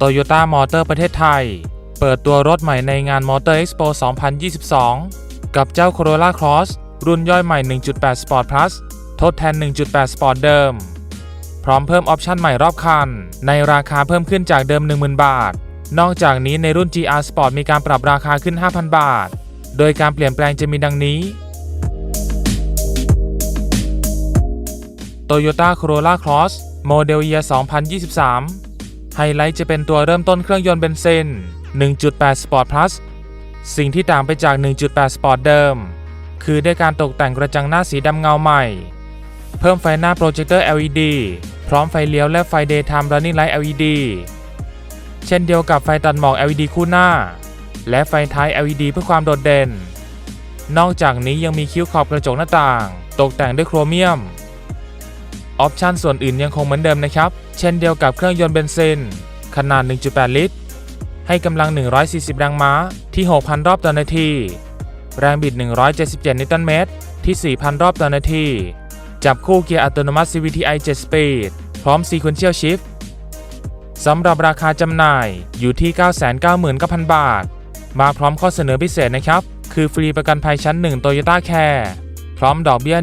Toyota Motor ประเทศไทย เปิดตัวรถใหม่ในงาน Motor Expo 2022 กับเจ้า Corolla Cross รุ่นย่อยใหม่ 1.8 Sport Plus ทดแทน 1.8 Sport เดิม พร้อมเพิ่มออปชั่นใหม่รอบคัน ในราคาเพิ่มขึ้นจากเดิม 10,000 บาท นอกจากนี้ในรุ่น GR Sport มีการปรับราคาขึ้น 5,000 บาท โดยการเปลี่ยนแปลงจะมีดังนี้ Toyota Corolla Cross โมเดล Year 2023 ไฮไลท์จะเป็นตัวเริ่มต้นเครื่องยนต์เบนซิน 1.8 Sport Plus สิ่งที่ต่างไปจาก 1.8 Sport เดิม คือได้การตกแต่งกระจังหน้าสีดำเงาใหม่ เพิ่มไฟหน้าโปรเจคเตอร์ LED พร้อมไฟเลี้ยวและไฟ Daytime Running Light LED เช่นเดียวกับไฟตัดหมอก LED คู่หน้า และไฟท้าย LED เพื่อความโดดเด่น นอกจากนี้ยังมีคิ้วขอบกระจกหน้าต่าง ตกแต่งด้วยโครเมียม ออปชันส่วนอื่นยังคงเหมือนเดิมนะครับ เช่นเดียวกับเครื่องยนต์เบนซิน ขนาด 1.8 ลิตร ให้กำลัง 140 แรงม้าที่ 6,000 รอบต่อนาที แรงบิด 177 นิวตันเมตร ที่ 4,000 รอบต่อนาที จับคู่เกียร์อัตโนมัติ CVTi 7 Speed พร้อม Sequential Shift สำหรับราคาจำหน่ายอยู่ที่ 999,000 บาท มาพร้อมข้อเสนอพิเศษนะครับ คือฟรีประกันภัยชั้น 1 Toyota Care พร้อมดอกเบี้ย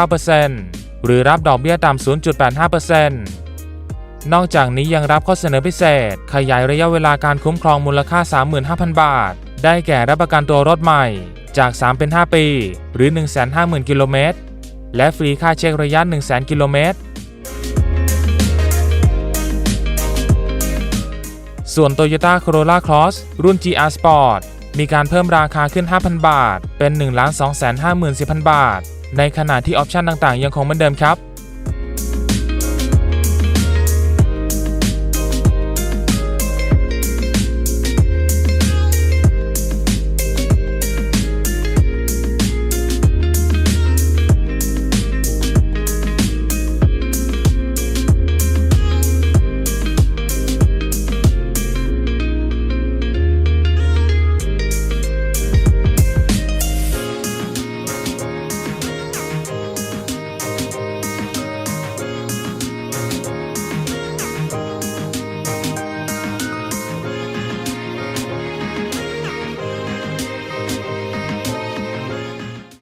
1.39% หรือรับดอกเบี้ยต่ำ 0.85%นอกจากนี้ยังรับข้อเสนอพิเศษ ขยายระยะเวลาการคุ้มครองมูลค่า 35,000 บาท ได้แก่รับประกันตัวรถใหม่จาก 3 เป็น 5 ปี หรือ 150,000 กิโลเมตร และฟรีค่าเช็คระยะ 100,000 กิโลเมตร ส่วน Toyota Corolla Cross รุ่น GR Sport มีการเพิ่มราคาขึ้น 5,000 บาท เป็น 1 2 5 4 0 0 0 บาท ในขณะที่ออปชันต่างๆ ยังคงเหมือนเดิมครับ